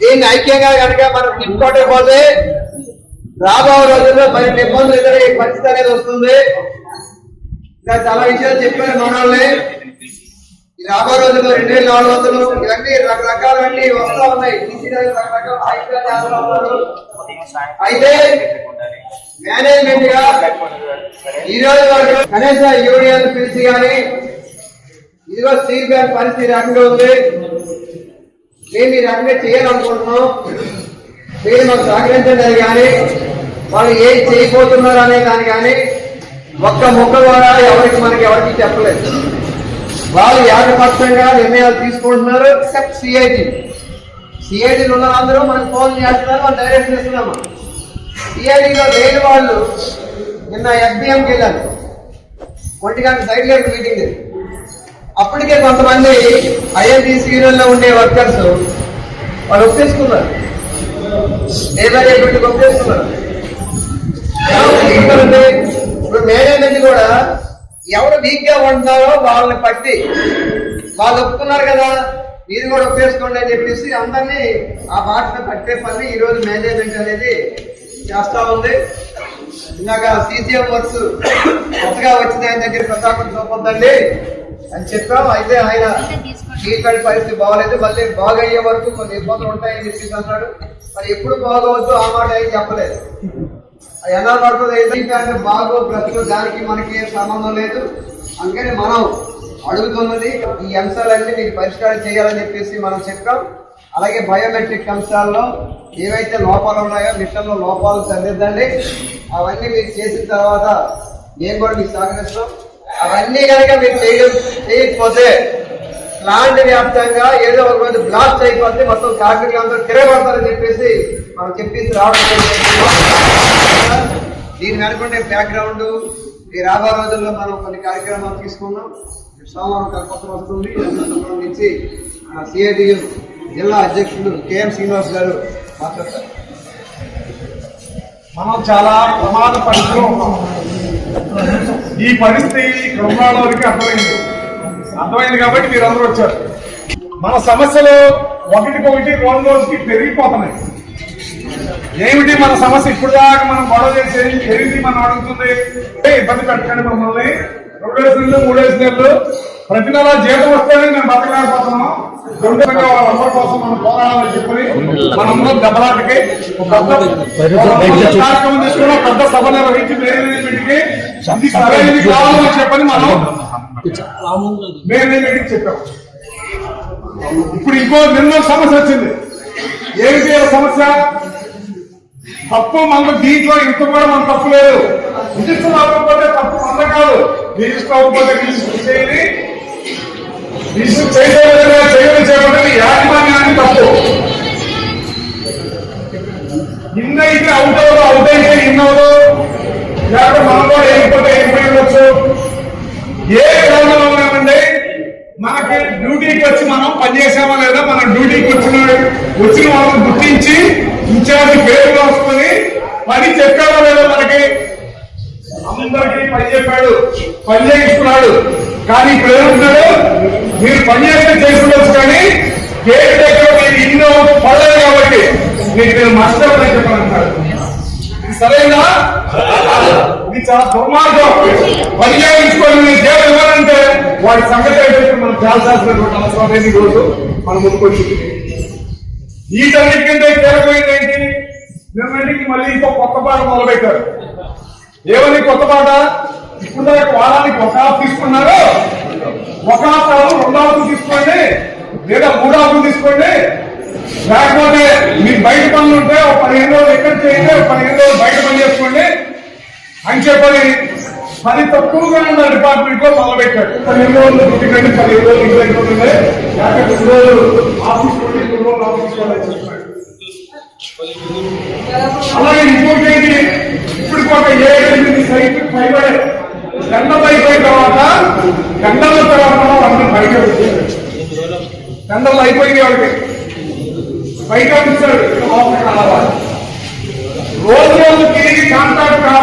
దీన్ని ఐక్యంగా కనుక మనం నింపుకోకపోతే రాబో రోజుల్లో మరి ఇబ్బందులు ఎదురయ్యే పరిస్థితి అనేది వస్తుంది. ఇంకా చాలా విషయాలు చెప్పారు మన ఈ రాబో రోజుల్లో రెండు వేల నాలుగు వందలు ఇవన్నీ రకరకాలన్నీ వస్తా ఉన్నాయి. రకరకాల ఉన్నారు. అయితే మేనేజ్మెంట్గా ఈ రోజు వరకు కనీస యూనియన్ పిలిచి కానీ ఇదిగో స్టీల్ బ్యాంక్ పరిస్థితి ఈ రకంగా ఉంది. మేము ఈ రకంగా చేయాలనుకుంటున్నాం. మీరు మాకు సహకరించండి అది కానీ వాళ్ళు ఏం చేయబోతున్నారు అనే దాని కానీ ఒక్క ముక్క కూడా ఎవరికి మనకి ఎవరికి చెప్పలేదు. వాళ్ళు ఏకపక్షంగా నిర్ణయాలు తీసుకుంటున్నారు ఎక్సెప్ట్ సిఐటి సిఐటీలు ఉన్న అందరూ మనకు ఫోన్ చేస్తున్నారు వాళ్ళు డైరెక్ట్ చేస్తున్నాము సిఐటిలో లేని వాళ్ళు నిన్న ఎఫ్బిఎంకి వెళ్ళారు. ఒంటిగా సైడ్ లేట్ మీటింగ్ అప్పటికే కొంతమంది ఐఎన్టీసీ యూనియన్లో ఉండే వర్కర్స్ వాళ్ళు ఒప్పేసుకున్నారు. Labour agent ఒప్పేసుకున్నారు. ఇప్పుడు మేనేజ్మెంట్ కూడా ఎవరు వీక్గా ఉంటున్నారో వాళ్ళని పట్టి వాళ్ళు ఒప్పుకున్నారు కదా మీరు కూడా ఒప్పేసుకోండి అని చెప్పేసి అందరినీ ఆ బాటను పట్టే పని ఈ రోజు మేనేజ్మెంట్ అనేది చేస్తా ఉంది. ఇందాక సీసీఎం వర్క్స్ కొత్తగా వచ్చిన ఆయన దగ్గర ప్రతాపం చూపొద్దండి అని చెప్పాం అయితే ఆయన ట్రీట్మెంట్ పరిస్థితి బాగలేదు. మళ్ళీ బాగయ్యే వరకు కొన్ని ఇబ్బందులు ఉంటాయని చెప్పేసి అన్నాడు మరి ఎప్పుడు బాగవద్దు ఆ మాట ఏం చెప్పలేదు. అది ఎలా పడుతుంది ఏంటంటే బాగో ప్రస్తుతం దానికి మనకి ఏం సంబంధం లేదు. అందుకని మనం అడుగుతున్నది ఈ అంశాలన్నీ మీరు పరిష్కారం చేయాలని చెప్పేసి మనం చెప్పాం. అలాగే బయోమెట్రిక్ అంశాల్లో ఏవైతే లోపాలు ఉన్నాయో మిషన్లో లోపాలు సరిదిద్దండి. అవన్నీ మీరు చేసిన తర్వాత మేము కూడా మీకు సహకరిస్తాం. అవన్నీ కనుక మీరు చేయడం చేయకపోతే ప్లాంట్ వ్యాప్తంగా ఏదో ఒక రోజు బ్లాస్ట్ అయిపోతే మొత్తం కార్మికులు అందరూ తిరగబడతారని చెప్పేసి మనం చెప్పేసి రావడం జరిగింది. దీని వెనుకుంటే బ్యాక్గ్రౌండ్ ఈ రాబో రోజుల్లో మనం కొన్ని కార్యక్రమాలు తీసుకున్నాం సోమవారం కల్పత్రం వస్తుంది. అందుకు సంబంధించి సిఐటియు జిల్లా అధ్యక్షుడు కెఎం శ్రీనివాస్ గారు మాట్లాడతారు. మనం చాలా ప్రమాద ఈ పరిస్థితి కృష్ణాలోనికి అర్థమైంది. అర్థమైంది కాబట్టి మీరందరూ వచ్చారు. మన సమస్యలు ఒకటికొకటి రోజు రోజుకి పెరిగిపోతున్నాయి. ఏమిటి మన సమస్య? ఇప్పుడు దాకా మనం గొడవ చేసేది ఏమిటి మనం అడుగుతుంది? ఇబ్బంది పెట్టకండి మమ్మల్ని. రెండేసి నెలలు మూడేసి నెలలు ప్రతి నెల జీతం వస్తేనే నేను బతకలేకపోతున్నాం. రెండు కోసం మనం పోరాడాలని చెప్పి మనందరం దెబ్బలాటకి పెద్ద కార్యక్రమం తీసుకుని పెద్ద సభ నిర్వహించి మేనేజ్మెంట్కి సరైనది కావాలని చెప్పని మనం మేనేజ్మెంట్కి చెప్పాం. ఇప్పుడు ఇంకో నిన్న సమస్య వచ్చింది. ఏమిటి ఆ సమస్య? తప్పు మన దీంట్లో ఇంత కూడా మన తప్పు లేదు. రిజిస్టర్ అవ్వకపోతే తప్పు మన కాదు. రిజిస్టర్ అవ్వకపోతే రిజిస్టర్ చేయాలి రిజిస్టర్ చేయలేదు చేయడం చేయబడి యాజమాన్యాన్ని తప్పు. ఇన్నైతే అవుట్ అవ్వదు అవుట్ అయితే ఇన్నవదు లేకపోతే మనం కూడా అయిపోతే అయిపోయి ఏ కారణంలో ఉన్నామండి మనకి డ్యూటీకి వచ్చి మనం పనిచేసామా లేదా మన డ్యూటీకి వచ్చిన వచ్చిన వాళ్ళని గుర్తించి ఇన్ఛార్జ్ పేరు రాసుకొని పని చెప్పామా లేదా మనకి? అందరికీ పని చెప్పాడు పని చేయించుకున్నాడు. కానీ ఇప్పుడు ఏమంటున్నాడు? మీరు పనిచేస్తే చేసుకోవచ్చు కానీ గేట్ దగ్గర మీరు ఇన్నో పడలేదు కాబట్టి మీకు నేను మాస్టర్ అని చెప్పాలంటాడు ఇది సరైనా ఇది చాలా దుర్మార్గం. పర్యాయించుకొని నేను జీతం ఇవ్వాలంటే వాడి సంగతి ఏంటంటే మనం చేయాల్సినటువంటి అవసరం లేదు ఈ రోజు. మన ముందుకు వచ్చింది వీటన్నిటికంటే కీలకమైంది ఏంటి? నిన్నటికి మళ్ళీ ఇంకో కొత్త పాట మొదలుపెట్టారు. ఏమని కొత్త పాట? ఇప్పుడు దాకా వారానికి ఒక ఆఫ్ తీసుకున్నారు ఒక ఆఫ్ రెండు ఆఫ్ తీసుకోండి లేదా మూడు ఆఫ్ తీసుకోండి. లేకపోతే మీకు బయట పనులు ఉంటే ఒక పదిహేను రోజులు ఎక్కడ చేయండి ఒక పదిహేను రోజులు బయట పని చేసుకోండి. అని చెప్పని పని తక్కువగా ఉన్న డిపార్ట్మెంట్లో మొదలుపెట్టాడు పదిహేను రోజులు డ్యూటీకండి పదిహేను రోజులు ఇంట్లో అయిపోతుంది. లేకపోతే రెండు రోజులు ఆఫీస్ కొన్ని రెండు రోజులు ఆఫీస్ కోండి చెప్పాడు అలాగే ఇంకోటి ఇప్పుడు ఒక ఏ ఎనిమిది సైట్ పైబడే గండం అయిపోయిన తర్వాత గంటల తర్వాత అందరూ బయట వచ్చారు అయిపోయింది వాళ్ళకి. బయట వచ్చాడు రోజు రోజుకి కాంట్రాక్ట్ కార్మికులు